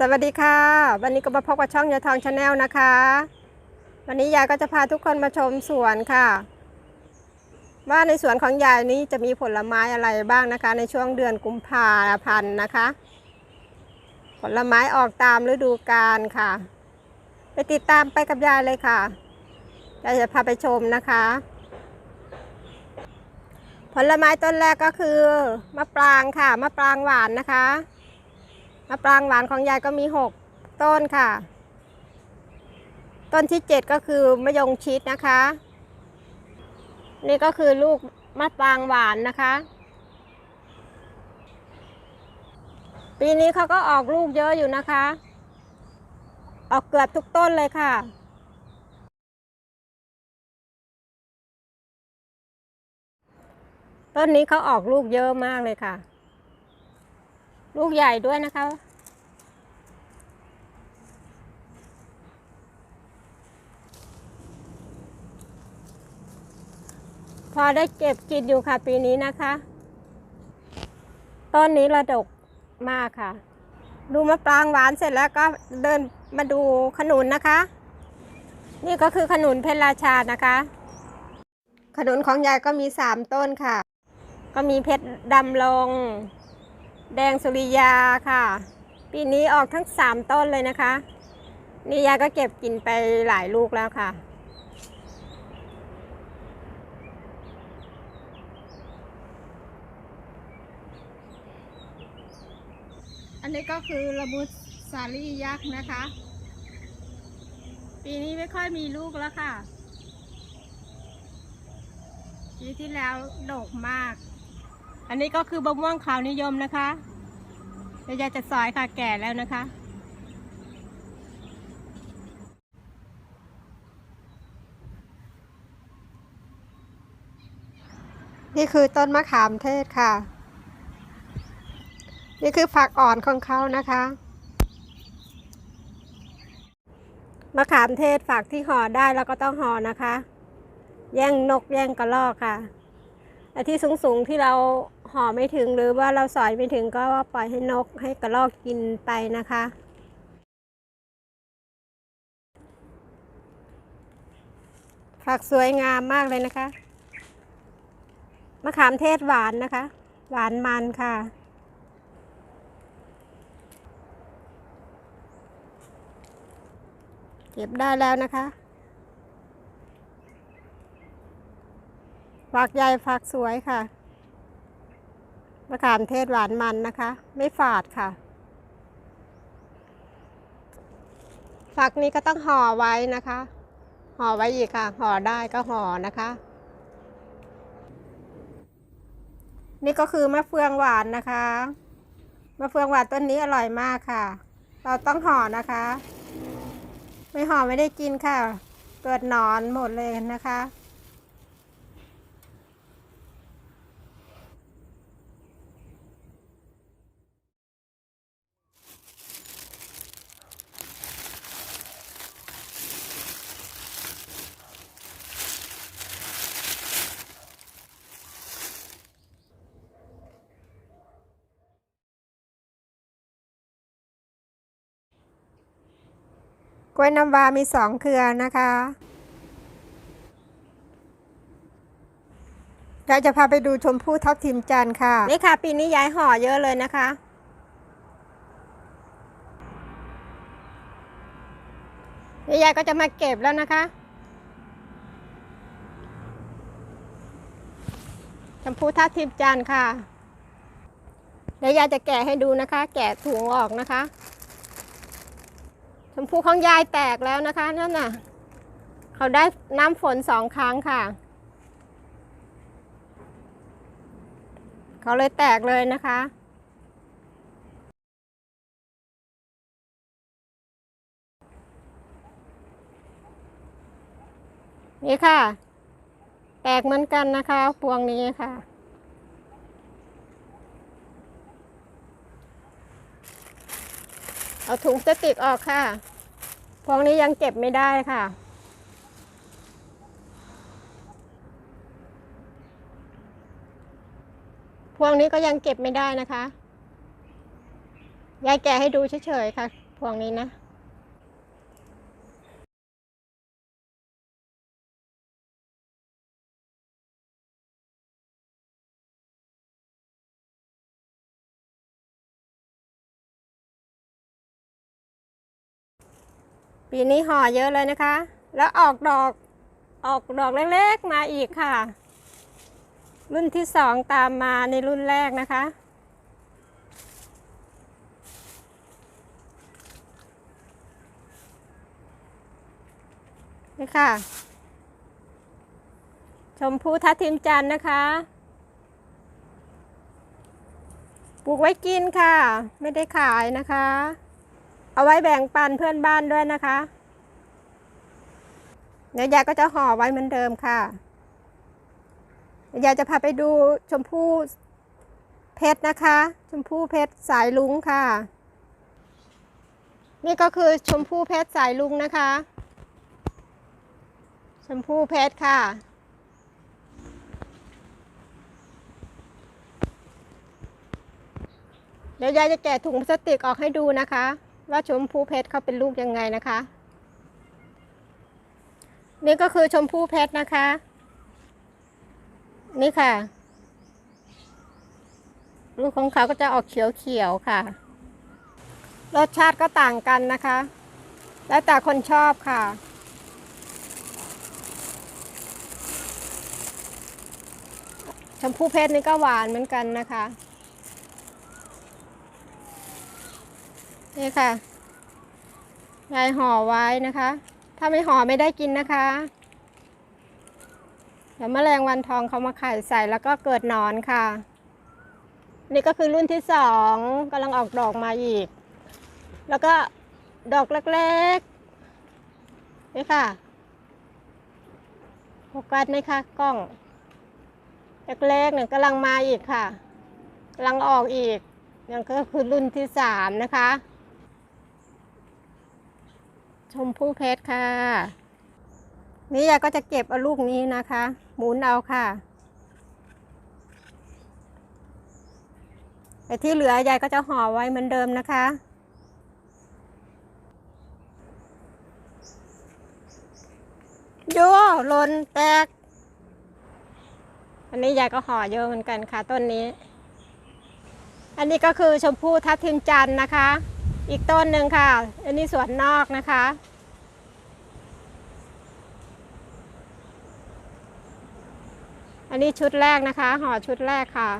สวัสดีค่ะ วันนี้ก็มาพบกับช่องยายทองชาแนลนะคะ วันนี้ยายก็จะพาทุกคนมาชมสวนค่ะ ว่าในสวนของยายนี้จะมีผลไม้อะไรบ้างนะคะ ในช่วงเดือนกุมภาพันธ์นะคะ ผลไม้ออกตามฤดูกาลค่ะ ไปติดตามไปกับยายเลยค่ะยายจะพาไปชมนะคะ ผลไม้ต้นแรกก็คือมะปรางค่ะมะปรางหวานนะคะ มะปรางหวานของยายก็มีหกต้นค่ะ ต้นที่เจ็ดก็คือมะยงชิดนะคะ นี่ก็คือลูกมะปรางหวานนะคะ ปีนี้เขาก็ออกลูกเยอะอยู่นะคะ ออกเกือบทุกต้นเลยค่ะต้นนี้เขาออกลูกเยอะมากเลยค่ะ ลูกใหญ่ด้วยนะคะ พอได้เก็บกินอยู่ค่ะปีนี้นะคะ ต้นนี้ระดกมากค่ะ ดูมะปรางหวานเสร็จแล้วก็เดินมาดูขนุนนะคะ นี่ก็คือขนุนเพชรราชานะคะ ขนุนของยายก็มีสามต้นค่ะ ก็มีเพชรดำลง แดงสุริยาค่ะ ปีนี้ออกทั้งสามต้นเลยนะคะ นี่ยายก็เก็บกินไปหลายลูกแล้วค่ะ อันนี้ก็คือระบุสาลี่ยักษ์นะคะ ปีนี้ไม่ค่อยมีลูกแล้วค่ะ ปีที่แล้วโดกมาก อันนี้ก็คือบะม่วงขาวนิยมนะคะเดี๋ยวยายจะซอยค่ะแก่แล้วนะคะ นี่คือต้นมะขามเทศค่ะ นี่คือฝักอ่อนของเขานะคะมะขามเทศฝักที่ห่อได้เราก็ต้องห่อนะคะ แย่งนกแย่งกระรอกค่ะแต่ที่สูงๆที่เรา ห่อไม่ถึงหรือว่าเราสอยไม่ถึงก็ปล่อยให้นกให้กระรอกกินไปนะคะฝักสวยงามมากเลยนะคะ มะขามเทศหวานนะคะ หวานมันค่ะเก็บได้แล้วนะคะ ฝักใหญ่ฝักสวยค่ะ มะขามเทศหวานมันนะคะ ไม่ฝาดค่ะ ฝักนี้ก็ต้องห่อไว้นะคะ ห่อไว้อีกค่ะ ห่อได้ก็ห่อนะคะ นี่ก็คือมะเฟืองหวานนะคะ มะเฟืองหวานต้นนี้อร่อยมากค่ะ เราต้องห่อนะคะ ไม่ห่อไม่ได้กินค่ะ เกิดหนอนหมดเลยนะคะ กล้วยน้ำว้ามีสองเครือนะคะยายจะพาไปดูชมพู่ทับทิมจันค่ะ นี่ค่ะ ปีนี้ยายห่อเยอะเลยนะคะเดี๋ยายก็จะมาเก็บแล้วนะคะ ชมพู่ทับทิมจันค่ะ เดี๋ยวยายจะแกะให้ดูนะคะ แกะถุงออกนะคะ ชมพูของยายแตกแล้วนะคะนั่นน่ะ เขาได้น้ำฝนสองครั้งค่ะ เขาเลยแตกเลยนะคะนี่ค่ะ แตกเหมือนกันนะคะ พวงนี้ค่ะ เอาถุงพลาสติกออกค่ะ พวงนี้ยังเก็บไม่ได้ค่ะ พวงนี้ก็ยังเก็บไม่ได้นะคะ ยายแกะให้ดูเฉยๆค่ะ พวงนี้นะ ปีนี้ห่อเยอะเลยนะคะ แล้วออกดอก ออกดอกเล็กๆมาอีกค่ะ รุ่นที่สองตามมาในรุ่นแรกนะคะ นี่ค่ะ ชมพูทับทิมจันนะคะปลูกไว้กินค่ะ ไม่ได้ขายนะคะ เอาไว้แบ่งปันเพื่อนบ้านด้วยนะคะเดี๋ยวยายก็จะห่อไว้เหมือนเดิมค่ะยวยายจะพาไปดูชมพู่เพชรนะคะ ชมพู่เพชรสายลุงค่ะ นี่ก็คือชมพู่เพชรสายลุงนะคะ ชมพู่เพชรค่ะเดี๋ยวยายจะแกะถุงพลาสติกออกให้ดูนะคะ ว่าชมพู่เพชรเขาเป็นลูกยังไงนะคะ นี่ก็คือชมพู่เพชรนะคะ นี่ค่ะ ลูกของเขาก็จะออกเขียวๆค่ะ รสชาติก็ต่างกันนะคะ แล้วแต่คนชอบค่ะชมพู่เพชรนี่ก็หวานเหมือนกันนะคะ นี่ค่ะยายห่อไว้นะคะ ถ้าไม่ห่อไม่ได้กินนะคะ เดี๋ยวแมลงวันทองเขามาไข่ใส่แล้วก็เกิดหนอนค่ะ นี่ก็คือรุ่นที่สองกำลังออกดอกมาอีก แล้วก็ดอกเล็กๆ นี่ค่ะโฟกัสไหมคะกล้อง เล็กๆเนี่ยกำลังมาอีกค่ะกำลังออกอีกยังก็คือรุ่นที่สามนะคะ ชมพู่เพชรค่ะ นี่ยายก็จะเก็บเอาลูกนี้นะคะ หมุนเอาค่ะแต่ที่เหลือยายก็จะห่อไว้เหมือนเดิมนะคะดูหล่นแตก อันนี้ยายก็ห่อเยอะเหมือนกันค่ะต้นนี้ อันนี้ก็คือชมพู่ทับทิมจันทร์นะคะ อีกต้นหนึ่งค่ะ อันนี้สวนนอกนะคะ อันนี้ชุดแรกนะคะ ห่อชุดแรกค่ะ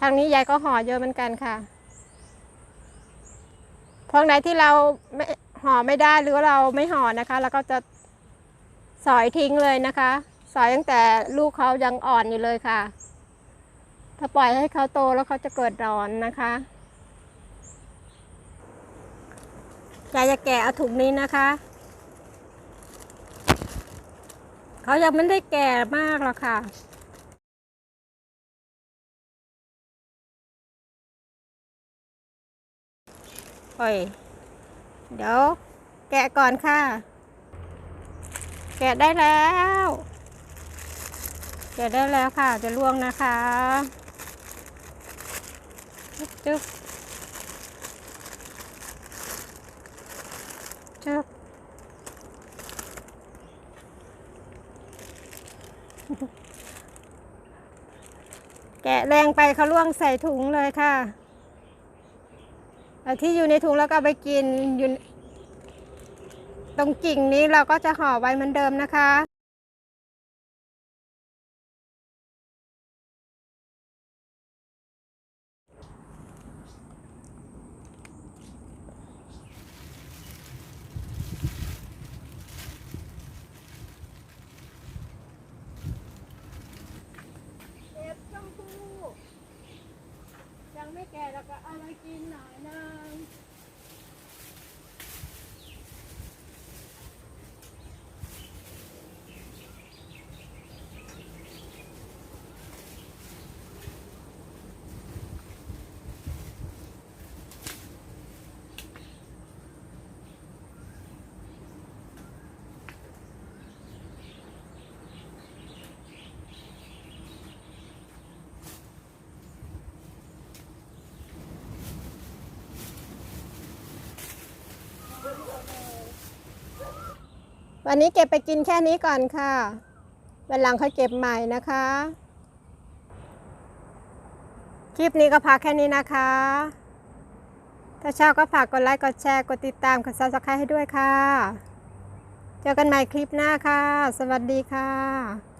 ทางนี้ยายก็ห่อเยอะเหมือนกันค่ะพวกไหนที่เราไม่ห่อไม่ได้หรือว่าเราไม่ห่อนะคะเราก็จะสอยทิ้งเลยนะคะ สอยตั้งแต่ลูกเขายังอ่อนอยู่เลยค่ะ ถ้าปล่อยให้เขาโตแล้วเขาจะเกิดร้อนนะคะ ยายจะแกะเอาถุงนี้นะคะ เขายังไม่ได้แก่มากหรอกค่ะโอ้ยเดี๋ยวแกะก่อนค่ะ แกะได้แล้ว แกะได้แล้วค่ะ จะล่วงนะคะ จุ๊บ แกะแรงไปเขาล่วงใส่ถุงเลยค่ะที่อยู่ในถุงแล้วก็ไปกินอยู่ตรงกิ่งนี้เราก็จะห่อไว้เหมือนเดิมนะคะ เก็บชมพูยังไม่แก่เรา ก็เอามากินหน่อยนึง วันนี้เก็บไปกินแค่นี้ก่อนค่ะ วันหลังค่อยเก็บใหม่นะคะ คลิปนี้ก็พักแค่นี้นะคะ ถ้าชอบก็ฝากกดไลค์ กดแชร์ กดติดตาม กดซับสไครต์ให้ด้วยค่ะ เจอกันใหม่คลิปหน้าค่ะ สวัสดีค่ะ